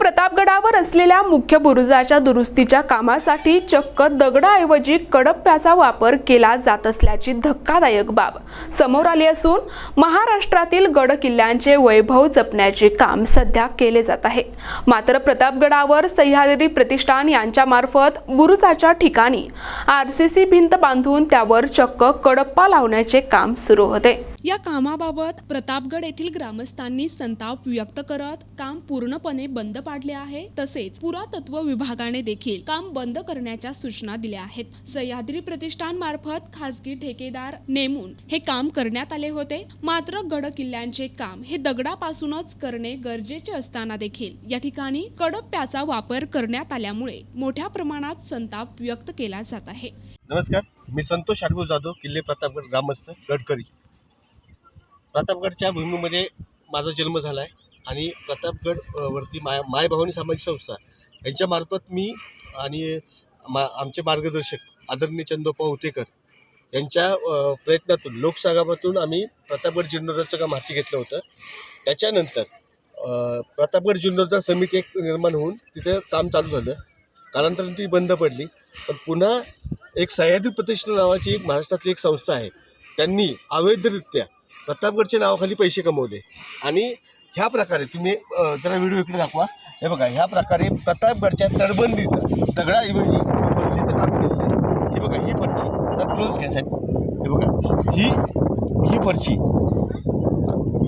प्रतापगडावर असलेल्या मुख्य बुरुजाच्या दुरुस्तीच्या कामासाठी चक्क दगडाऐवजी कडप्प्याचा वापर केला जात असल्याची धक्कादायक बाब समोर आली असून महाराष्ट्रातील गड किल्ल्यांचे वैभव जपण्याचे काम सध्या केले जात आहे. मात्र प्रतापगडावर सह्याद्री प्रतिष्ठान यांच्यामार्फत बुरुजाच्या ठिकाणी आर सी सी भिंत बांधून त्यावर चक्क कडप्पा लावण्याचे काम सुरू होते. या कामाबाबत प्रतापगड येथील ग्रामस्थांनी संताप व्यक्त करत काम पूर्णपणे बंद पाडले आहे. तसेच पुरातत्व विभागाने देखील काम बंद करण्याच्या सूचना दिल्या आहेत. सह्याद्री प्रतिष्ठान मार्फत खासगी ठेकेदार नेमून हे काम करण्यात आले होते. मात्र गड किल्ल्यांचे काम हे दगडापासूनच करणे गरजेचे असताना देखील या ठिकाणी कडप्प्याचा वापर करण्यात आल्यामुळे मोठ्या प्रमाणात संताप व्यक्त केला जात आहे. नमस्कार. मी संतोष शारगू जाधव किल्ले प्रतापगड ग्रामस्थ गडकरी. प्रतापगडच्या भूमीमध्ये माझा जन्म झाला आहे आणि प्रतापगड वरती माय मायभवानी सामाजिक संस्था यांच्यामार्फत मी आणि मा आमचे मार्गदर्शक आदरणीय चंदोपा उतेकर यांच्या प्रयत्नातून लोकसहभागातून आम्ही प्रतापगड जीर्णोद्धारचं काम हाती घेतलं होतं. त्याच्यानंतर प्रतापगड जीर्णोद्धार समिती एक निर्माण होऊन तिथं काम चालू झालं. कालांतराने ती बंद पडली. पण पुन्हा एक सह्याद्री प्रतिष्ठान नावाची एक महाराष्ट्रातली एक संस्था आहे. त्यांनी अवैधरित्या प्रतापगडच्या नावाखाली पैसे कमवले. आणि ह्या प्रकारे तुम्ही जरा व्हिडिओ इकडे दाखवा. हे बघा ह्या प्रकारे प्रतापगडच्या तडबंदीचं दगडाऐवजी पर्चीचं काम केलेलं आहे. हे बघा ही पर्ची आता क्लोज घ्या साहेब. हे बघा ही ही पर्ची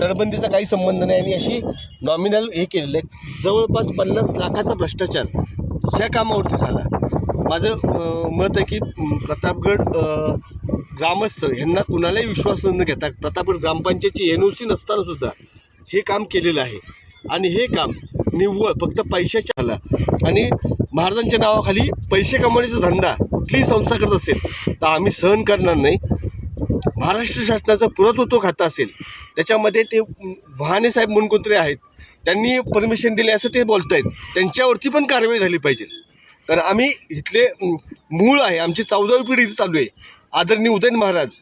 तडबंदीचा काही संबंध नाही आणि अशी नॉमिनल हे केलेलं आहे. जवळपास पन्नास लाखाचा भ्रष्टाचार ह्या कामावरती झाला. माझं मत आहे की प्रतापगड ग्रामस्थ ह्यांना कुणालाही विश्वास न घेता प्रतापगड ग्रामपंचायतची एन ओ सी नसतानासुद्धा हे काम केलेलं आहे. आणि हे काम निव्वळ फक्त पैशाच्या आला. आणि महाराजांच्या नावाखाली पैसे कमवण्याचा धंदा कुठलीही संस्था करत असेल तर आम्ही सहन करणार नाही. महाराष्ट्र शासनाचं पुरातत्व खातं असेल त्याच्यामध्ये ते अं, वहाने साहेब म्हणून कोणतरी आहेत त्यांनी परमिशन दिले असं ते बोलत आहेत त्यांच्यावरती पण कारवाई झाली पाहिजे. कारण आम्ही इथले मूळ आहे आमची चौदावी पिढी इथे चालू आहे. आदरणीय उदयन महाराज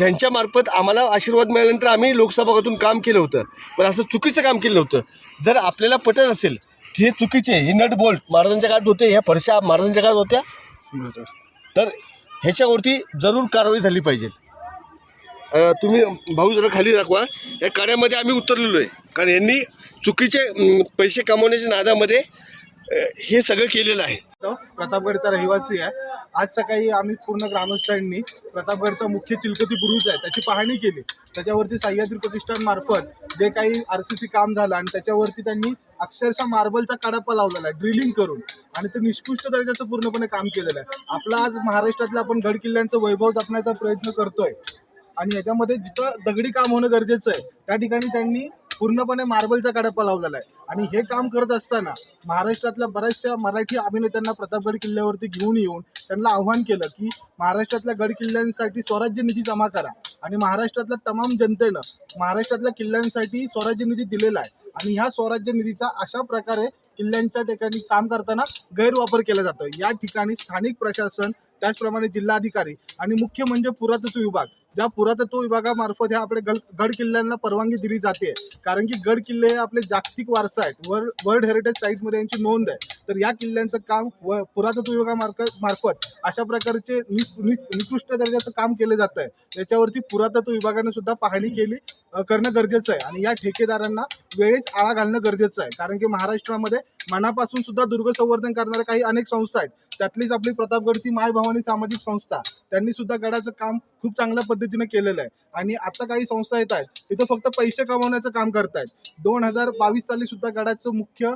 यांच्यामार्फत आम्हाला आशीर्वाद मिळाल्यानंतर आम्ही लोकसभागातून काम केलं होतं. पण असं चुकीचं काम केलं होतं जर आपल्याला पटत असेल की हे चुकीचे हे नट बोल्ट महाराजांच्या काळात होते ह्या फरशा महाराजांच्या काळात होत्या तर ह्याच्यावरती जरूर कारवाई झाली पाहिजे. तुम्ही भाऊ जरा खाली दाखवा. या कार्यामध्ये आम्ही उतरलेलो आहे. कारण यांनी चुकीचे पैसे कमवण्याच्या नादामध्ये हे सगळं केलेलं आहे. प्रतापगडचा रहिवासी आहे. आज सकाळी आम्ही पूर्ण ग्रामस्थांनी प्रतापगडचा मुख्य चिलकती बुरुज आहे त्याची पाहणी केली. त्याच्यावरती सह्याद्री प्रतिष्ठान मार्फत जे काही आर सी सी काम झालं आणि त्याच्यावरती त्यांनी अक्षरशः मार्बलचा कडापा लावलेला आहे ड्रिलिंग करून. आणि ते निष्कृष्ट दर्जाचं पूर्णपणे काम केलेलं आहे. आपला आज महाराष्ट्रातलं आपण गड किल्ल्यांचं वैभव जपण्याचा प्रयत्न करतोय. आणि याच्यामध्ये जिथं दगडी काम होणं गरजेचं आहे त्या ठिकाणी त्यांनी पूर्णपणे मार्बलचा कडप्पा लावलेला आहे आणि हे काम करत असताना महाराष्ट्रातल्या बऱ्याचशा मराठी अभिनेत्यांना प्रतापगड किल्ल्यावरती घेऊन येऊन त्यांना आव्हान केलं की महाराष्ट्रातल्या गड किल्ल्यांसाठी स्वराज्य निधी जमा करा. आणि महाराष्ट्रातल्या तमाम जनतेनं महाराष्ट्रातल्या किल्ल्यांसाठी स्वराज्य निधी दिलेला आहे. आणि ह्या स्वराज्य निधीचा अशा प्रकारे किल्ल्यांच्या ठिकाणी काम करताना गैरवापर केला जातो या ठिकाणी स्थानिक प्रशासन त्याचप्रमाणे जिल्हाधिकारी आणि मुख्य म्हणजे पुरातत्व विभाग ज्या पुरातत्व विभागामार्फत ह्या आपल्या गड गड किल्ल्यांना परवानगी दिली जाते कारण की गड किल्ले हे आपले जागतिक वारसा आहेत. वर्ल्ड वर्ल्ड हेरिटेज साईटमध्ये यांची नोंद आहे. तर या किल्ल्यांचं काम व पुरातत्व विभागामार्फत मार्फत अशा प्रकारचे नि निकृष्ट दर्जाचं काम केलं जातं आहे. त्याच्यावरती पुरातत्व विभागाने सुद्धा पाहणी केली करणं गरजेचं आहे. आणि या ठेकेदारांना वेळेच आळा घालणं गरजेचं आहे. कारण की महाराष्ट्रामध्ये मनापासून सुद्धा दुर्ग संवर्धन करणाऱ्या काही अनेक संस्था आहेत. त्यातलीच आपली प्रतापगडची माय भवानी सामाजिक संस्था. त्यांनी सुद्धा गडाचं काम खूप चांगल्या पद्धतीने केलेलं आहे. आणि आता काही संस्था येत आहेत तिथं फक्त पैसे कमवण्याचं काम करतायत. दोन हजार बावीस साली सुद्धा गडाचं मुख्य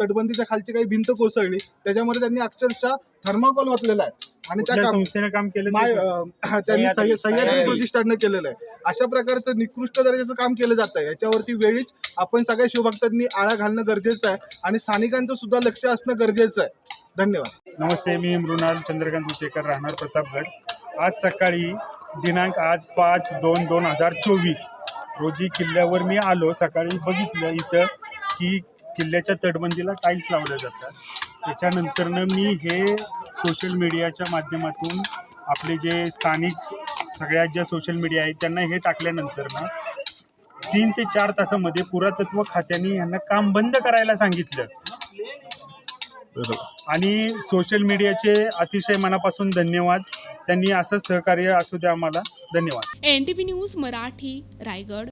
तटबंदीच्या खालची काही भिंत कोसळली. त्याच्यामध्ये त्यांनी अक्षरशः थर्माकोल वाचलेला आहे. आणि त्या संस्थेने काम केलं माय त्यांनी सह्य- सह्याद्री. प्रतिष्ठाननं केलेलं आहे. अशा प्रकारचं निकृष्ट दर्जाचं काम केलं जातं आहे. याच्यावरती वेळीच आपण सगळ्या शिवभक्तांनी आळा घालणं गरजेचं आहे. आणि स्थानिकांचं सुद्धा लक्ष असणं गरजेचं आहे. धन्यवाद. नमस्ते मी मृणाल चंद्रकांत उचेकर राहणार प्रतापगड आज सकाळी दिनांक आज पाच दोन दोन हजार चोवीस रोजी किल्ल्यावर मी आलो सकाळी बघितलं इथं की किल्ल्याच्या तटबंदीला टाईल्स लावल्या जातात. त्याच्यानंतरनं मी हे सोशल मीडियाच्या माध्यमातून आपले जे स्थानिक सगळ्या ज्या सोशल मीडिया आहेत त्यांना हे टाकल्यानंतरनं तीन ते चार तासामध्ये पुरातत्व खात्याने यांना काम बंद करायला सांगितलं. आणि सोशल मीडियाचे अतिशय मनापासून धन्यवाद. त्यांनी असंच सहकार्य असू द्या आम्हाला. धन्यवाद. N T news Marathi Raigad.